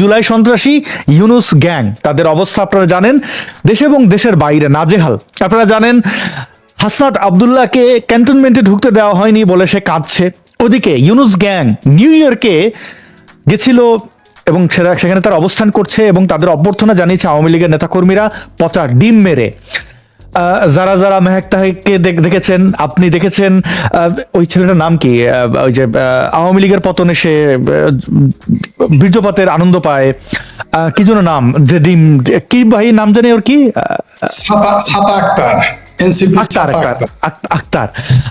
জুলাই সন্ত্রাসী ইউনুস গ্যাং, তাদের অবস্থা আপনারা জানেন, দেশে এবং দেশের বাইরে নাজেহাল। আপনারা জানেন, হাসনাত আবদুল্লাহকে ক্যান্টনমেন্টে ঢুকতে দেওয়া হয়নি বলে সে কাঁদছে। ওদিকে ইউনুস গ্যাং নিউ ইয়র্কে গেছিল এবং সেখানে তার অবস্থান করছে এবং তাদের অভ্যর্থনা জানিয়েছে আওয়ামী লীগের নেতাকর্মীরা পচা ডিম মেরে। যারা যারা মেহেক তাহেককে দেখ- দেখেছেন আপনি দেখেছেন ওই ছেলেটার নাম কি? ওই যে আওয়ামী লীগের পতনে সে বীর্যপাতের আনন্দ পায়। আহ, কি যেন নাম? যে ডিম কি ভাই নাম জানি ওর কি? আক্তার। আক্তার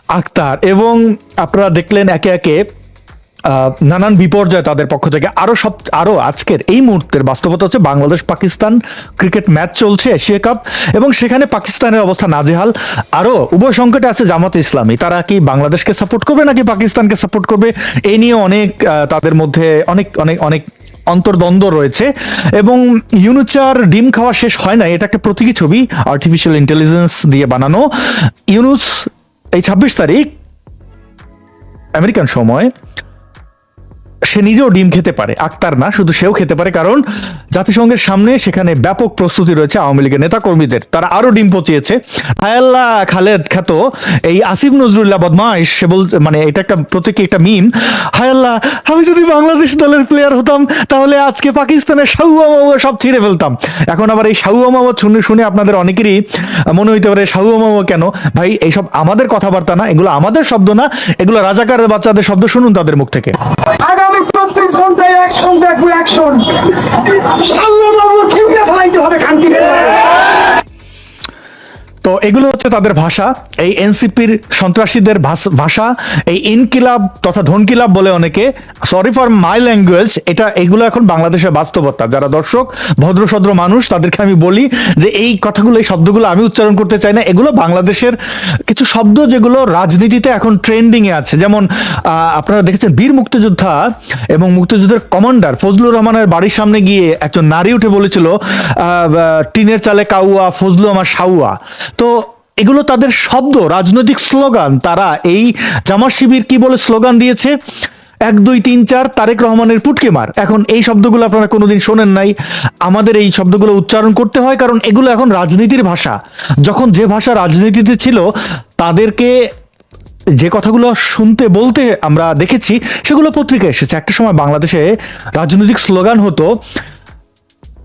আক্তার। এবং আপনারা দেখলেন একে একে নানান বিপর্যয় তাদের পক্ষ থেকে। আরও সব, আরও আজকের এই মুহূর্তের বাস্তবতা হচ্ছে বাংলাদেশ পাকিস্তান ক্রিকেট ম্যাচ চলছে এশিয়া কাপ এবং সেখানে পাকিস্তানের অবস্থা নাজেহাল। আরও উভয় সংকটে আছে জামাত ইসলামী। তারা কি বাংলাদেশকে সাপোর্ট করবে নাকি পাকিস্তানকে সাপোর্ট করবে? এই নিয়ে অনেক তাদের মধ্যে অনেক অনেক অনেক অন্তর্দ্বন্দ্ব রয়েছে এবং ইউনুচার ডিম খাওয়া শেষ হয় না এটা একটা প্রতীকী ছবি আর্টিফিশিয়াল ইন্টেলিজেন্স দিয়ে বানানো। ইউনুস, এই ছাব্বিশ তারিখ, আমেরিকান সময় সে নিজেও ডিম খেতে পারে, আক্তার না, শুধু সেও খেতে পারে, কারণ জাতিসংঘের সামনে সেখানে ব্যাপক প্রস্তুতি রয়েছে আওয়ামী লীগের নেতা কর্মীদের তারা আরও ডিম পচিয়েছে। হায়াল্লাহ খালেদ খ্যাত এই আসিফ নজরুল্লাহ বদমাইশ সে বল মানে এটা একটা প্রতীকী, একটা মিম। হায়াল্লাহ আমি যদি বাংলাদেশ দলের প্লেয়ার হতাম, তাহলে আজকে পাকিস্তানের সাউয়া মামা সব ছিঁড়ে ফেলতাম। এখন আবার এই সাউয়া মামা শুনে শুনে আপনাদের অনেকেরই মনে হইতে পারে সাউয়া মামা কেন? ভাই, এইসব আমাদের কথাবার্তা না, এগুলো আমাদের শব্দ না, এগুলো রাজাকারের বাচ্চাদের শব্দ শুনুন তাদের মুখ থেকে। চব্বিশ ঘন্টায় অ্যাকশন দেখব অ্যাকশন সাল্লাহ ছিঁড়ে ফেলাইতে হবে খানকি তো এগুলো হচ্ছে তাদের ভাষা। এই এনসিপির সন্ত্রাসীদের ভাষ- এই ইনকিলাব তথা ধনকিলাব বলে অনেকে। সরি ফর মাই ল্যাঙ্গুয়েজ এটা, এগুলো এখন বাংলাদেশের বাস্তবতা। যারা দর্শক ভদ্র সদ্র মানুষ, তাদেরকে আমি বলি যে এই কথাগুলো, এই শব্দগুলো আমি উচ্চারণ করতে চাই না। এগুলো বাংলাদেশের কিছু শব্দ যেগুলো রাজনীতিতে এখন ট্রেন্ডিং এ আছে। যেমন আপনারা দেখেছেন বীর মুক্তিযোদ্ধা এবং মুক্তিযুদ্ধের কমান্ডার ফজলুর রহমানের বাড়ির সামনে গিয়ে একজন নারী উঠে বলেছিল টিনের চালে কাউয়া, ফজলু আমার সাউয়া তো এগুলো তাদের শব্দ, রাজনৈতিক স্লোগান। তারা এই জামাত শিবির কি বলে স্লোগান দিয়েছে? এক, দুই, তিন, চার, তারেক রহমানের পুটকে মার। এখন এই শব্দগুলো আপনারা কোনোদিন শোনেন নাই। আমাদের এই শব্দগুলো উচ্চারণ করতে হয়, কারণ এগুলো এখন রাজনীতির ভাষা। যখন যে ভাষা রাজনীতিতে ছিল, তাদেরকে যে কথাগুলো শুনতে, বলতে আমরা দেখেছি, সেগুলো পত্রিকায় এসেছে। একটা সময় বাংলাদেশে রাজনৈতিক স্লোগান হতো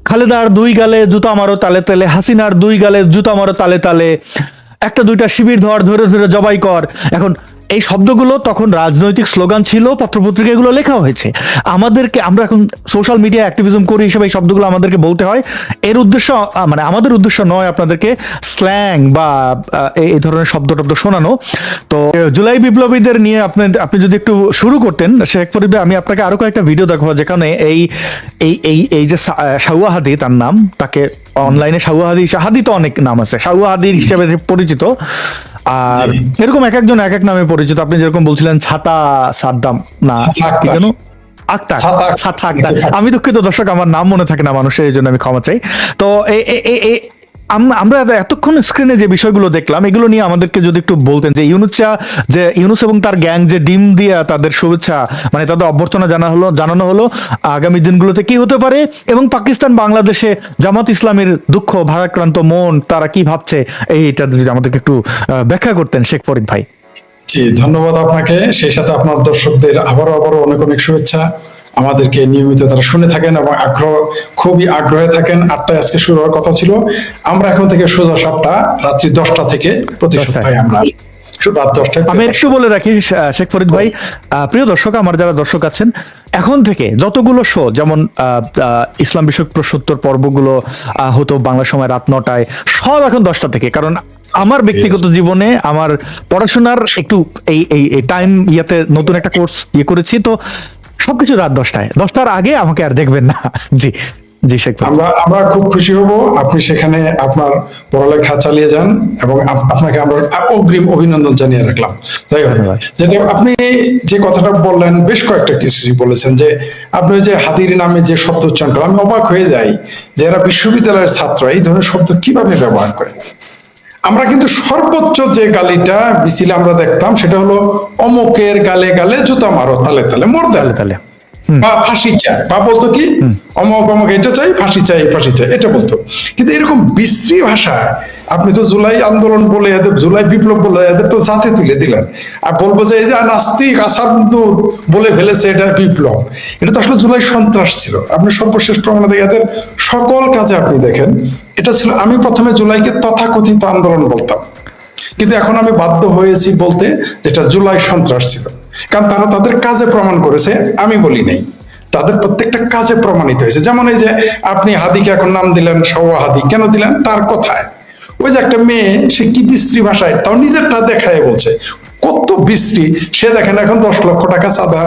খালেদার দুই গালে জুতা মারো তালে তালে, হাসিনার দুই গালে জুতা মারো তালে তালে। একটা দুইটা শিবির ধর, ধরে ধরে জবাই কর। এখন এই শব্দগুলো তখন রাজনৈতিক স্লোগান ছিল পত্রপত্রিকা এগুলো লেখা হয়েছে। আমাদেরকে, আমরা এখন সোশ্যাল মিডিয়া অ্যাক্টিভিজম করি হিসেবে এই শব্দগুলো আমাদেরকে বলতে হয়। এর উদ্দেশ্য মানে আমাদের উদ্দেশ্য নয় আপনাদেরকে স্ল্যাং বা এই- ধরনের শব্দ টব্দ শোনানো। তো, জুলাই বিপ্লবীদের নিয়ে আপনি আপনি যদি একটু শুরু করতেন, শেখ ফরিদ, আমি আপনাকে আরও কয়েকটা ভিডিও দেখাবো, যেখানে এই এই এই এই যে সাউয়া হাদি তার নাম, তাকে অনলাইনে সাউয়া হাদি হাদি তো অনেক নাম আছে সাউয়া হাদি হিসেবে পরিচিত। আর এরকম এক একজন এক এক নামে পরিচিত। আপনি যেরকম বলছিলেন ছাতা সাদ্দাম। না কি আক্তার। আমি দুঃখিত দর্শক আমার নাম মনে থাকে না মানুষের এই জন্য আমি ক্ষমা চাই। তো আমরা এতক্ষণ স্ক্রিনে যে বিষয়গুলো দেখলাম, এগুলো নিয়ে আমাদেরকে যদি একটু বলতেন যে ইউনুসা যে ইউনুস এবং তার গ্যাং যে ডিম দিয়া তাদের শুভেচ্ছা মানে তাদের অভ্যর্থনা জানা হলো, জানানো হলো, আগামী দিনগুলোতে কি হতে পারে এবং পাকিস্তান, বাংলাদেশে জামাত ইসলামের দুঃখ, ভারাক্রান্ত মন, তারা কি ভাবছে? এইটা যদি আমাদেরকে একটু ব্যাখ্যা করতেন শেখ ফরিদ ভাই। জি, ধন্যবাদ আপনাকে। সেই সাথে আপনার দর্শকদের আবারও আবারও অনেক অনেক শুভেচ্ছা। আমাদেরকে নিয়মিত তারা শুনে থাকেন এবং আগ্রহ খুবই আগ্রহে থাকেন। আটটায় আজকে শুরু হওয়ার কথা ছিল। আমরা এখন থেকে সোজা সাতটা রাত্রি দশটা থেকে প্রতি। সপ্তাহে আমরা আমি একটু বলে রাখি শেখ ফরিদ ভাই প্রিয় দর্শক আমার যারা দর্শক আছেন এখন থেকে যতগুলো শো যেমন ইসলাম বিষয়ক প্রশ্নোত্তর পর্বগুলো হতো বাংলা সময় রাত নটায় সব এখন দশটা থেকে। কারণ আমার ব্যক্তিগত জীবনে আমার পড়াশোনার একটু এই এই টাইম ইয়াতে নতুন একটা কোর্স ইয়ে করেছি। তো সবকিছু রাত দশটায়। দশটার আগে আমাকে আর দেখবেন না। জি জি শেখ আমরা আমরা খুব খুশি হব আপনি সেখানে আপনার পড়ালেখা চালিয়ে যান এবং আপনাকে আমরা অগ্রিম অভিনন্দন জানিয়ে রাখলাম। যাই হোক যেটা আপনি যে কথাটা বললেন বেশ কয়েকটা কিছু বলেছেন যে আপনি যে হাদির নামে যে শব্দ উচ্চারণ করেন আমি অবাক হয়ে যাই যে এরা বিশ্ববিদ্যালয়ের ছাত্র এই ধরনের শব্দ কীভাবে ব্যবহার করে? আমরা কিন্তু সর্বোচ্চ যে গালিটা, মিছিলে আমরা দেখতাম, সেটা হলো অমুকের গালে গালে জুতা মারো, তালে তালে মোর তালে তাহলে বা ফাঁসি চায় বা বলতো কি? অমক অমক এটা চাই ফাঁসি চাই ফাঁসি চাই এটা বলতো। কিন্তু এরকম বিশ্রী ভাষা আপনি তো জুলাই আন্দোলন বলে এদের জুলাই বিপ্লব বলে এদের তো জাতে তুলে দিলেন। আর বলব যে এই যে নাস্তিক আসাদুর বলে ফেলেছে এটা বিপ্লব। এটা তো আসলে জুলাই সন্ত্রাস ছিল। আপনি সর্বশেষ প্রমাণে দেখে এদের সকল কাজে আপনি দেখেন এটা ছিল আমি প্রথমে জুলাইকে তথাকথিত আন্দোলন বলতাম। কিন্তু এখন আমি বাধ্য হয়েছি বলতে যেটা জুলাই সন্ত্রাস ছিল। কারণ তারা তাদের কাজে প্রমাণ করেছে, আমি বলি নাই। তাদের প্রত্যেকটা কাজে প্রমাণিত হয়েছে। যেমন এই যে আপনি হাদিকে এখন নাম দিলেন সওয়া হাদি, কেন দিলেন? তার কথায়। ওই যে একটা মেয়ে, সে কি বিশ্রী ভাষায়, তাও নিজেরটা দেখায় বলছে। কত বিশ্রী, সে দেখেন এখন দশ লক্ষ টাকা চাঁদা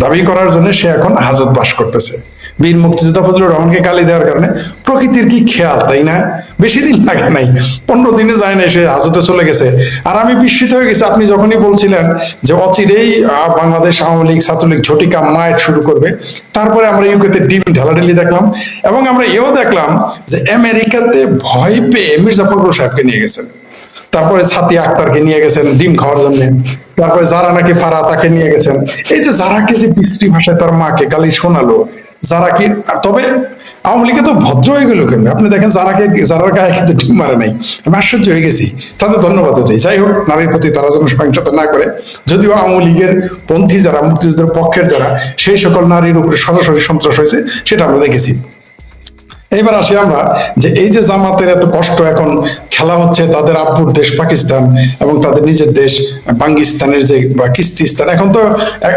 দাবি করার জন্য সে এখন হাজত বাস করতেছে। বীর মুক্তিযোদ্ধা ফজলুর রহমানকে গালি দেওয়ার কারণে প্রকৃতির কি খেয়াল, তাই না? বেশি দিন লাগে নাই। পনেরো দিনে যায় না, সে হাজতে চলে গেছে। আর আমি বিস্মিত হয়ে গেছি, আপনি যখনই বলছিলেন যে অচিরেই বাংলাদেশ আওয়ামী লীগ ছাত্রলীগ ঝটিকা মায়ের শুরু করবে, তারপরে আমরা ইউকেতে ডিম ঢালাঢালি দেখলাম এবং আমরা এও দেখলাম যে আমেরিকাতে ভয় পেয়ে মির্জা ফখরুল সাহেবকে নিয়ে গেছেন। তারপরে ছাতি আক্তারকে নিয়ে গেছেন ডিম খাওয়ার জন্য। তারপরে যারা নাকি ফারা তাকে নিয়ে গেছেন। এই যে যারাকে যে বিশ্রী ভাষায় তার মাকে গালি শোনালো যারা কি তবে আওয়ামী লীগে তো ভদ্র হয়ে গেল কেন? আপনি দেখেন যারাকে যারার গায়ে কিন্তু ডিম মারে নাই। আমি আশ্চর্য হয়ে গেছি। তাদের ধন্যবাদ দিই যাই হোক, নারীর প্রতি তারা যেন সহিংসতা না করে, যদিও আওয়ামী লীগের পন্থী যারা, মুক্তিযুদ্ধের পক্ষের যারা, সেই সকল নারীর উপরে সরাসরি সন্ত্রাস হয়েছে, সেটা আমরা দেখেছি। এইবার আসি আমরা যে এই যে জামাতের এত কষ্ট এখন খেলা হচ্ছে তাদের আব্বুর দেশ পাকিস্তান এবং তাদের নিজের দেশ পাকিস্তানের যে, বা কিস্তিস্তান এখন তো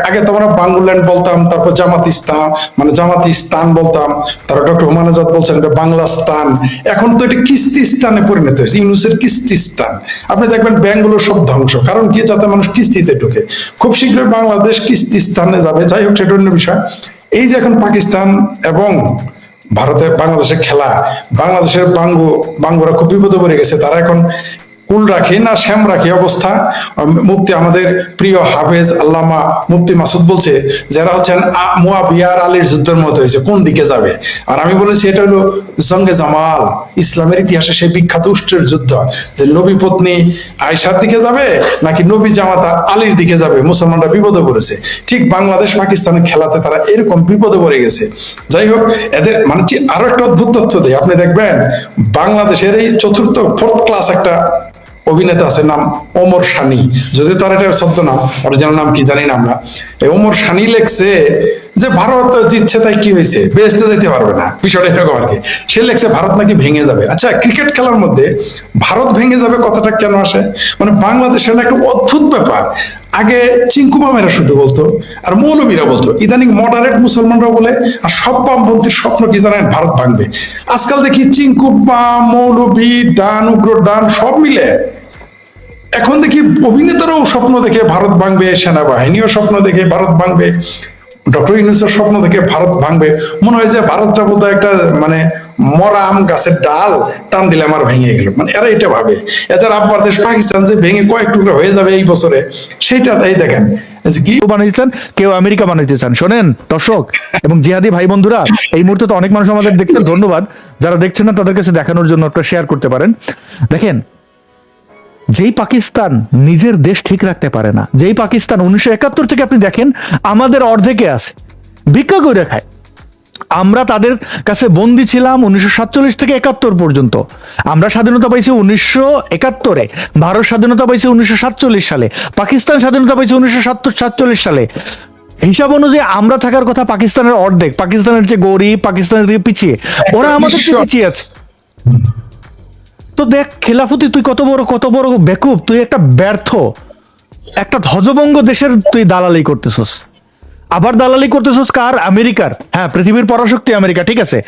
আগে তো আমরা বাংলাল্যান্ড বলতাম, তারপর জামাতিস্তান মানে জামাতিস্তান বলতাম, তারপর ডক্টর হুমান আজাদ বলছেন এটা বাংলাস্তান। এখন তো এটা কিস্তিস্তানে পরিণত হয়েছে, ইউনুসের কিস্তিস্তান আপনি দেখবেন ব্যাংকগুলো সব ধ্বংস। কারণ কি? যাতে মানুষ কিস্তিতে ঢুকে। খুব শীঘ্রই বাংলাদেশ কিস্তিস্তানে যাবে। যাই হোক, সেটা অন্য বিষয়। এই যে এখন পাকিস্তান এবং ভারতের বাংলাদেশের খেলা বাংলাদেশের বাঙ্গু বাঙ্গুরা খুব বিপদে পড়ে গেছে। তারা এখন কুল রাখি না শ্যাম রাখি অবস্থা। মুফতি আমাদের প্রিয় হাফেজ আল্লামা মুফতি মাসুদ বলছে, যারা হচ্ছেন মুয়াবিয়ার আলীর যুদ্ধের মতো হয়েছে, কোন দিকে যাবে? আর আমি বলেছি, এটা হলো জঙ্গে জামাল। ইসলামের ইতিহাসে সেই বিখ্যাত উষ্ট্রের যুদ্ধ। যে নবী পত্নী আয়সার দিকে যাবে, নাকি নবী জামাতা আলীর দিকে যাবে? মুসলমানরা বিপদে পড়েছে। ঠিক বাংলাদেশ পাকিস্তানের খেলাতে তারা এরকম বিপদে পড়ে গেছে। যাই হোক, এদের মানে আরও একটা অদ্ভুত তথ্য দেয় আপনি দেখবেন, বাংলাদেশের এই চতুর্থ ফোর্থ ক্লাস একটা অভিনেতা আছে, নাম ওমর সানি যদি তার এটা শব্দ নাম, অরিজিনাল নাম কি জানি না আমরা। এই ওমর সানি লেখছে যে, ভারত জিতছে, তাই কি হয়েছে? বেসতে যেতে পারবে না। বিষয়টা এরকম আর কি। সে লেখছে, ভারত নাকি ভেঙে যাবে। আচ্ছা ক্রিকেট খেলার মধ্যে ভারত ভেঙে যাবে কথাটা কেন আসে? মানে বাংলাদেশের না একটা অদ্ভুত ব্যাপার। আগে চিঙ্কু মামেরা শুধু বলতো, আর মৌলবীরা বলতো, ইদানিং মডারেট মুসলমানরা বলে, আর সব বামপন্থীর স্বপ্ন কি জানেন? ভারত ভাঙবে। আজকাল দেখি চিঙ্কু বাম মৌলবী, ডান, উগ্র, ডান, সব মিলে এখন দেখি অভিনেতারাও স্বপ্ন দেখে ভারত ভাঙবে, সেনাবাহিনীও স্বপ্ন দেখে ভারত ভাঙবে, ডক্টর ইউনুসের স্বপ্ন দেখে ভারত ভাঙবে। মনে হয় যে ভারতটা বোধহয় একটা মানে মরা আম গাছের ডাল টান দিলে আমার ভেঙে গেল। মানে এরা এটা ভাবে। এদের আব্বার দেশ পাকিস্তান যে ভেঙে কয়েক টুকরো হয়ে যাবে এই বছরে, সেইটা তাই দেখেন। কেউ কেউ আমেরিকা বানাইতে চান শোনেন, দর্শক এবং জিহাদি ভাই বন্ধুরা, এই মুহূর্তে তো অনেক মানুষ আমাদের দেখছেন, ধন্যবাদ। যারা দেখছেন না, তাদের কাছে দেখানোর জন্য একটা শেয়ার করতে পারেন। দেখেন যেই পাকিস্তান নিজের দেশ ঠিক রাখতে পারে না যেই পাকিস্তান উনিশশো একাত্তর থেকে আপনি দেখেন আমাদের অর্ধেকে আছে। ভিক্ষা করে খায়। আমরা তাদের কাছে বন্দি ছিলাম উনিশশো সাতচল্লিশ থেকে একাত্তর পর্যন্ত। আমরা স্বাধীনতা পাইছি উনিশশো একাত্তরে ভারত স্বাধীনতা পাইছে উনিশশো সাতচল্লিশ সালে পাকিস্তান স্বাধীনতা পাইছে উনিশশো সাতচল্লিশ সালে। হিসাব অনুযায়ী আমরা থাকার কথা পাকিস্তানের অর্ধেক পাকিস্তানের যে গরিব পাকিস্তানের দিকে পিছিয়ে ওরা আমাদের পিছিয়ে আছে। তো দেখ খেলাফতি তুই কত বড় কত বড় বেকুব তুই একটা ব্যর্থ একটা ধ্বজভঙ্গ দেশের তুই দালালি করতেছস। আবার দালালি করতেছস কার? আমেরিকার। হ্যাঁ পৃথিবীর পরাশক্তি আমেরিকা ঠিক আছে।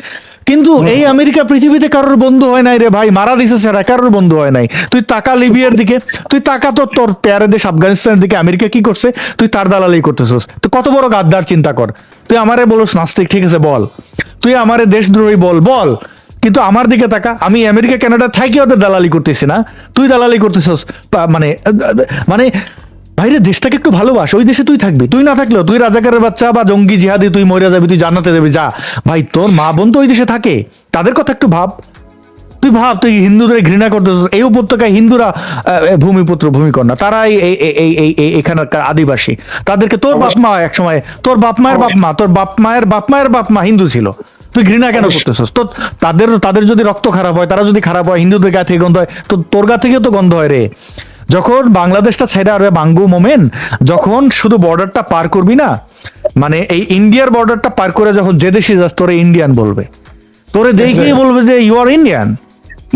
কিন্তু এই আমেরিকা পৃথিবীতে কারোর বন্ধু হয় নাই রে ভাই মারা দিছে সেরা কারোর বন্ধু হয় নাই। তুই তাকা লিবিয়ার দিকে তুই তাকা তো তোর প্যারে দেশ আফগানিস্তানের দিকে আমেরিকা কি করছে? তুই তার দালালি করতেছস। তো কত বড় গাদ্দার চিন্তা কর। তুই আমারে বলস নাস্তিক ঠিক আছে বল। তুই আমারে দেশদ্রোহী বল বল। কিন্তু আমার দিকে তাকা আমি আমেরিকা কানাডা থাকি ওদের দালালি করতেছি না। তুই দালালি করতেছস মানে মানে ভাইরে দেশটাকে একটু ভালোবাস ওই দেশে তুই থাকবি। তুই না থাকলেও তুই রাজাকারের বাচ্চা বা জঙ্গি জিহাদি তুই মরে যাবি তুই জান্নাতে যাবি যা। ভাই তোর মা বোন তো ওই দেশে থাকে তাদের কথা একটু ভাব। তুই ভাব তুই হিন্দুদের ঘৃণা করতেছিস এই উপত্যকায় হিন্দুরা ভূমিপুত্র ভূমিকন্যা তারাই এই এই- এই এই এই এখানকার আদিবাসী। তাদেরকে তোর বাপ মা এক সময় তোর বাপ মায়ের বাপ মা তোর বাপ মায়ের বাপ মায়ের বাপ মা হিন্দু ছিল। তুই ঘৃণা কেন করতেছিস? তো তাদের তাদের যদি রক্ত খারাপ হয় তারা যদি খারাপ হয় হিন্দুদের গা থেকে গন্ধ হয় তো তোর গা থেকেও তো গন্ধ হয় রে। যখন বাংলাদেশটা ছেড়ে আর বাঙ্গু মোমেন যখন শুধু বর্ডারটা পার করবি না মানে এই ইন্ডিয়ার বর্ডারটা পার করে যখন যে দেশে যাস তোরে ইন্ডিয়ান বলবে। তোরে দেখেই বলবে যে you are Indian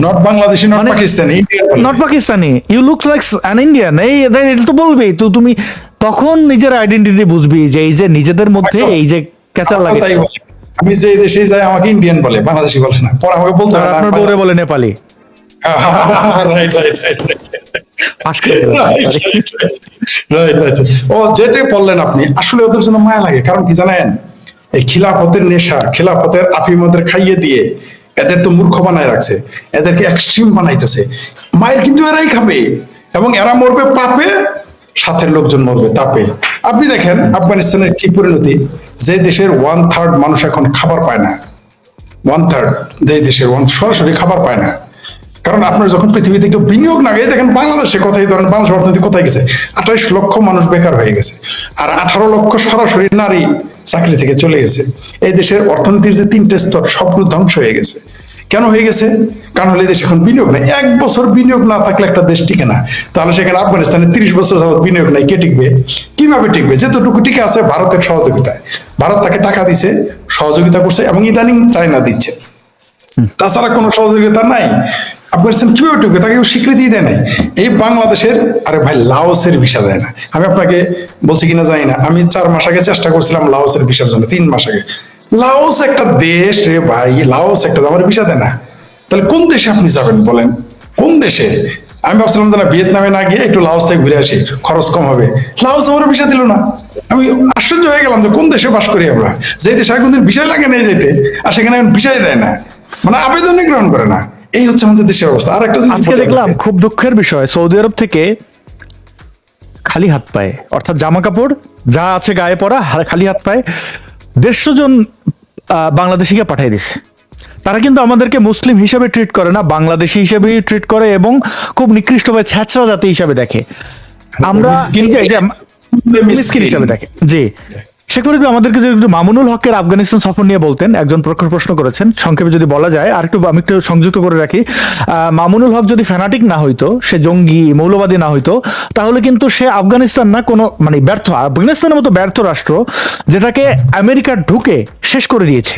not Bangladeshi not Pakistani not Pakistani you look like an Indian এই এটা তো বলবেই। তো তুমি তখন নিজের আইডেন্টিটি বুঝবি যে এই যে নিজেদের মধ্যে এই যে ক্যাচার লাগে। আমি যে দেশে যাই আমাকে ইন্ডিয়ান বলে বাংলাদেশি বলে না। পরে আমাকে বলতে হবে আপনার বউরে বলে নেপালি। ও যেটাই বললেন আপনি আসলে ওদের জন্য মায়া লাগে। কারণ কি জানেন? এই খিলাফতের নেশা খিলাফতের আফিমদের খাইয়ে দিয়ে এদের তো মূর্খ বানায় রাখছে এদেরকে এক্সট্রিম বানাইতেছে। মায়ের কিন্তু এরাই খাবে এবং এরা মরবে পাপে সাথের লোকজন মরবে তাপে। আপনি দেখেন আফগানিস্তানের কি পরিণতি? যে দেশের ওয়ান থার্ড মানুষ এখন খাবার পায় না ওয়ান থার্ড যে দেশের ওয়ান সরাসরি খাবার পায় না। কারণ আপনার যখন পৃথিবীতে কেউ বিনিয়োগ না গেছে দেখেন বাংলাদেশে কোথায় ধরেন বাংলাদেশ অর্থনীতি কোথায় গেছে? আঠাইশ লক্ষ মানুষ বেকার হয়ে গেছে, আর আঠারো লক্ষ সরাসরি নারী চাকরি থেকে চলে গেছে। এই দেশের অর্থনীতির যে তিনটে স্তর, সবগুলো ধ্বংস হয়ে গেছে। কেন হয়ে গেছে? কারণ হলে দেশে এখন বিনিয়োগ নাই। এক বছর বিনিয়োগ না থাকলে একটা দেশ টিকে না। তাহলে সেখানে আফগানিস্তানে তিরিশ বছর যাবত বিনিয়োগ নাই। কে টিকবে? কীভাবে টিকবে? যেতটুকু টিকে আছে ভারতের সহযোগিতায়। ভারত তাকে টাকা দিছে সহযোগিতা করছে এবং ইদানিং চায়না দিচ্ছে। তাছাড়া কোনো সহযোগিতা নাই। আফগানিস্তান কীভাবে টিকবে? তাকে কেউ স্বীকৃতি দেয় নাই। এই বাংলাদেশের আরে ভাই লাওসের ভিসা দেয় না। আমি আপনাকে বলছি কিনা জানি না। আমি চার মাস আগে চেষ্টা করছিলাম লাওসের ভিসার জন্য তিন মাস আগে। লাওস একটা দেশ রে ভাই লাওস একটা আমার ভিসা দেয় না। তাহলে কোন দেশে আপনি যাবেন বলেন? কোন দেশে? আমি ভাবছিলাম যে না ভিয়েতনামে না গিয়ে একটু লাওস থেকে ঘুরে আসি খরচ কম হবে। লাওস আমার ভিসা দিল না। আমি আশ্চর্য হয়ে গেলাম যে কোন দেশে বাস করি আমরা? যে দেশে এখন বিষয় লাগে না যেতে আর সেখানে এখন বিষয় দেয় না। মানে আবেদনই গ্রহণ করে না। এই হচ্ছে আমাদের দেশের অবস্থা। আর একটা জিনিস আজকে দেখলাম খুব দুঃখের বিষয় সৌদি আরব থেকে খালি হাত পায়ে অর্থাৎ জামা কাপড় যা আছে গায়ে পরা খালি হাত পায়ে দেড়শো জন আহ, বাংলাদেশিকে পাঠিয়ে দিছে। তারা কিন্তু আমাদেরকে মুসলিম হিসেবে ট্রিট করে না বাংলাদেশি হিসেবেই ট্রিট করে এবং খুব নিকৃষ্টভাবে ছ্যাঁচড়া জাতি হিসাবে দেখে। আমরা মিসকিন- এই যে- এই যে মিসকিন হিসাবে দেখে। জি। শেখ মুজিব আমাদেরকে যদি একটু মামুনুল হকের আফগানিস্তান সফর নিয়ে বলতেন একজন প্রখর প্রশ্ন করেছেন। সংক্ষেপে যদি বলা যায় আর একটু আমি একটু সংযুক্ত করে রাখি মামুনুল হক যদি ফ্যানাটিক না হইতো সে জঙ্গি মৌলবাদী না হইতো তাহলে কিন্তু সে আফগানিস্তান না কোনো মানে ব্যর্থ আফগানিস্তানের মতো ব্যর্থ রাষ্ট্র যেটাকে আমেরিকা ঢুকে শেষ করে দিয়েছে।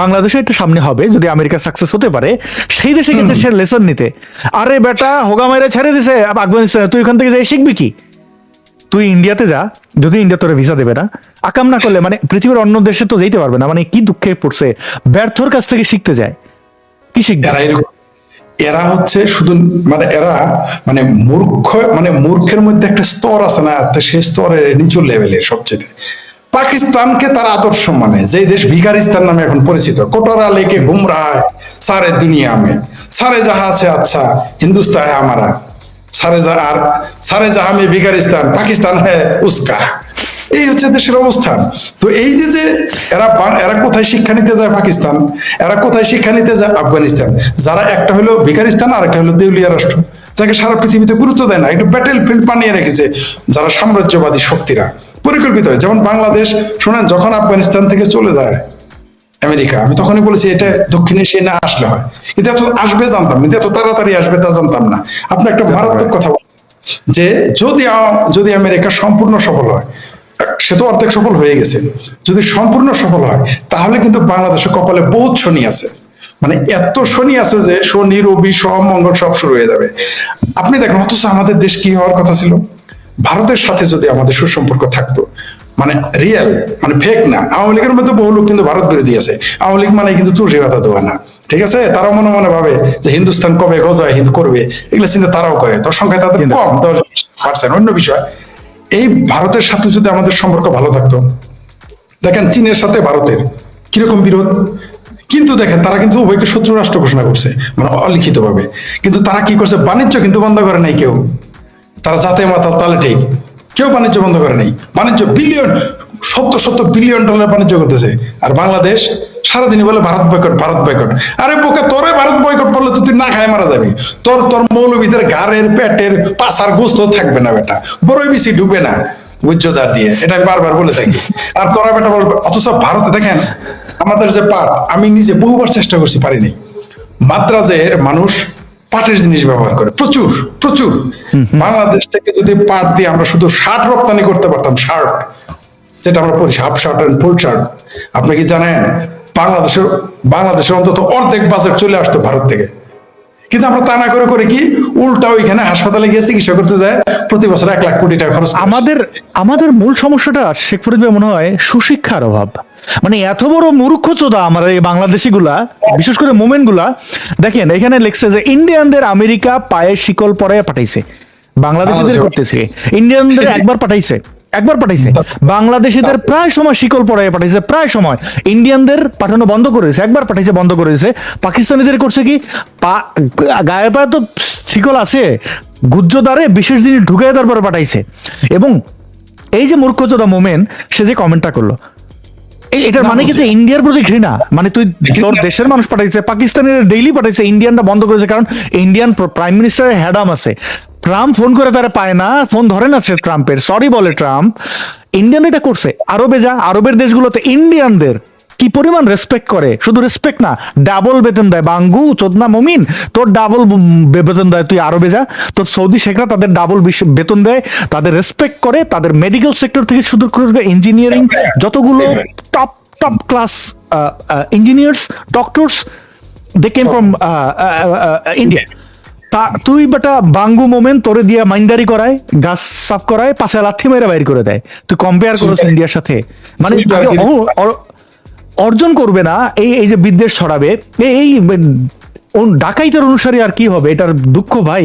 বাংলাদেশে একটু সামনে হবে যদি আমেরিকা সাকসেস হতে পারে সেই দেশে গেছে সে লেসন নিতে। আরে বেটা হোগা মেরে ছেড়ে দিছে আফগানিস্তানে তুই এখান থেকে যাই শিখবি কি? তুই ইন্ডিয়াতে যা, যদি ইন্ডিয়া তোরা ভিসা দেবে না আকাম না করলে মানে পৃথিবীর অন্য দেশে তো যেতে পারবে না মানে কি দুঃখে পড়ছে। ব্যর্থর কাছ থেকে শিখতে যায়। কি শিখবে? এরা হচ্ছে শুধু মানে এরা মানে মূর্খ মানে মূর্খের মধ্যে একটা স্তর আছে না, তো সেই স্তরের নিচু লেভেলে সবচেয়ে। পাকিস্তানকে তার আদর্শ মানে যে দেশ ভিকারিস্তান নামে এখন পরিচিত, কোটরা লেকে গুমরা সারে দুনিয়া মে, সারে যাহা আছে আচ্ছা হিন্দুস্তান হ্যাঁ আমারা। সারে আর সারে জাহা মে পাকিস্তান হ্যাঁ উস্কা। এই হচ্ছে দেশের অবস্থান। তো এই যে যে এরা এরা কোথায় শিক্ষা নিতে যায় পাকিস্তান? এরা কোথায় শিক্ষা নিতে যায় আফগানিস্তান? যারা একটা হলো ভিকারিস্তান আর একটা হলো দেউলিয়া রাষ্ট্র। যাকে সারা পৃথিবীতে গুরুত্ব দেয় না, একটু ব্যাটেল ফিল্ড বানিয়ে রেখেছে যারা সাম্রাজ্যবাদী শক্তিরা। পরিকল্পিত হয়। যেমন বাংলাদেশ, শোনেন, যখন আফগানিস্তান থেকে চলে যায় আমেরিকা। আমি তখনই বলেছি এটা দক্ষিণ এশিয়া না আসলে হয়। কিন্তু এত আসবে জানতাম কিন্তু এত তাড়াতাড়ি আসবে তা জানতাম না। আপনি একটা মারাত্মক কথা বলছেন যে যদি যদি আমেরিকা সম্পূর্ণ সফল হয় সে তো অর্ধেক সফল হয়ে গেছে। যদি সম্পূর্ণ সফল হয় তাহলে কিন্তু বাংলাদেশের কপালে বহুত শনি আছে। মানে এত শনি আছে যে শনি রবি সব মঙ্গল সব শুরু হয়ে যাবে। আপনি দেখেন অথচ আমাদের দেশ কি হওয়ার কথা ছিল? ভারতের সাথে যদি আমাদের সুসম্পর্ক থাকতো মানে রিয়েল মানে ফেক না। আওয়ামী লীগের মধ্যে বহু লোক কিন্তু ভারত বিরোধী আছে। আওয়ামী লীগ মানে কিন্তু তুলসী পাতা দেওয়া না। ঠিক আছে? তারাও মনে মনে ভাবে যে হিন্দুস্তান কবে গজয় হিন্দ করবে এগুলো চিন্তা তারাও করে। তোর সংখ্যায় তাদের কম দশ পার্সেন্ট। অন্য বিষয় এই ভারতের সাথে যদি আমাদের সম্পর্ক ভালো থাকতো দেখেন চীনের সাথে ভারতের কীরকম বিরোধ? কিন্তু দেখেন তারা কিন্তু উভয়কে শত্রু রাষ্ট্র ঘোষণা করছে মানে অলিখিত ভাবে কিন্তু তারা কি করছে? বাণিজ্য কিন্তু বন্ধ করে নাই কেউ। তারা যাতে মাথা তালে ঠিক। কেউ বাণিজ্য বন্ধ করে বাণিজ্য বিলিয়ন সত্তর সত্তর বিলিয়ন ডলার বাণিজ্য করতেছে। আর বাংলাদেশ সারাদিনই বলে, ভারত বয়কট ভারত বয়কট আরে বোকা, তোরে ভারত বয়কট বললে তো তুই না খায় মারা যাবি। তোর তোর মৌলবীদের গাড়ের পেটের পাশার গোস্ত থাকবে না বেটা। বড়ই বেশি ডুবে না গুজ্জদার দিয়ে। এটা আমি বারবার বলে থাকি। আর তোরা বেটা বলবে, অথচ ভারত দেখেন, আমাদের যে পাট, আমি নিজে বহুবার চেষ্টা করছি পারিনি মাদ্রাজের মানুষ পাটের জিনিস ব্যবহার করে। প্রচুর প্রচুর। বাংলাদেশ থেকে যদি পাট দিয়ে আমরা শুধু শার্ট রপ্তানি করতে পারতাম শার্ট যেটা আমরা পড়ি half shirt and full shirt আপনি কি জানেন বাংলাদেশের বাংলাদেশের অন্তত অর্ধেক বাজার চলে আসতো ভারত থেকে। কিন্তু আমরা তা না করে করে কি উল্টা ওইখানে হাসপাতালে গিয়ে চিকিৎসা করতে যায় প্রতি বছর এক লাখ কোটি টাকা খরচ আমাদের আমাদের মূল সমস্যাটা শেখ ফরিদ ভাই মনে হয় সুশিক্ষার অভাব। মানে এত বড় মূর্খ চোদা আমার এই বাংলাদেশি গুলা বিশেষ করে মোমেন্টগুলা দেখেন এখানে লেখছে যে ইন্ডিয়ানদের আমেরিকা পায়ে শিকল পরে পাঠাইছে। বাংলাদেশিদের করতেছে। ইন্ডিয়ানদের একবার পাঠাইছে একবার পাঠাইছে। বাংলাদেশিদের প্রায় সময় শিকল পড়ায় পাঠাইছে প্রায় সময়। ইন্ডিয়ানদের পাঠানো বন্ধ করেছে একবার পাঠাইছে বন্ধ করেছে। পাকিস্তানিদের করছে কি? পা গায়ে পায়ে তো শিকল আছে গুজ্জদারে বিশেষ জিনিস ঢুকে তারপরে পাঠাইছে। এবং এই যে মূর্খচোদা মোমেন সে যে কমেন্টটা করল এই- এটার মানে কি যে ইন্ডিয়ার প্রতি ঘৃণা? মানে তুই তোর দেশের মানুষ পাঠাইছে পাকিস্তানের ডেইলি পাঠাইছে ইন্ডিয়ানটা বন্ধ করেছে কারণ ইন্ডিয়ান প্রাইম মিনিস্টারের হ্যাডাম আছে। ট্রাম্প ফোন করে তারা পায় না ফোন ধরে না সে ট্রাম্পের সরি বলে ট্রাম্প ইন্ডিয়ান এটা করছে। আরবে যা আরবের দেশগুলোতে ইন্ডিয়ানদের কি পরিমাণ রেসপেক্ট করে? শুধু রেসপেক্ট না ডাবল বেতন দেয়। বাঙ্গু চোদনা মমিন তোর ডাবল বেতন দেয়। তুই আরবে যা তোর সৌদি শেখরা তাদের ডাবল বেতন দেয়। তাদের রেসপেক্ট করে তাদের মেডিকেল সেক্টর থেকে শুধু ইঞ্জিনিয়ারিং যতগুলো top top class engineers doctors they came from India তা তুই বেটা বাঙ্গু মোমেন্ট তোরে দিয়ে মাইন্দারি করায় গাছ সাফ করায় পাশে লাথি মেরে বাইর করে দেয়। তুই কম্পেয়ার করিস ইন্ডিয়ার সাথে। মানে অর্জন করবে না, এই এই যে বিদ্বেষ ছড়াবে, এই ডাকাইতার অনুসারে আর কি হবে? এটার দুঃখ ভাই।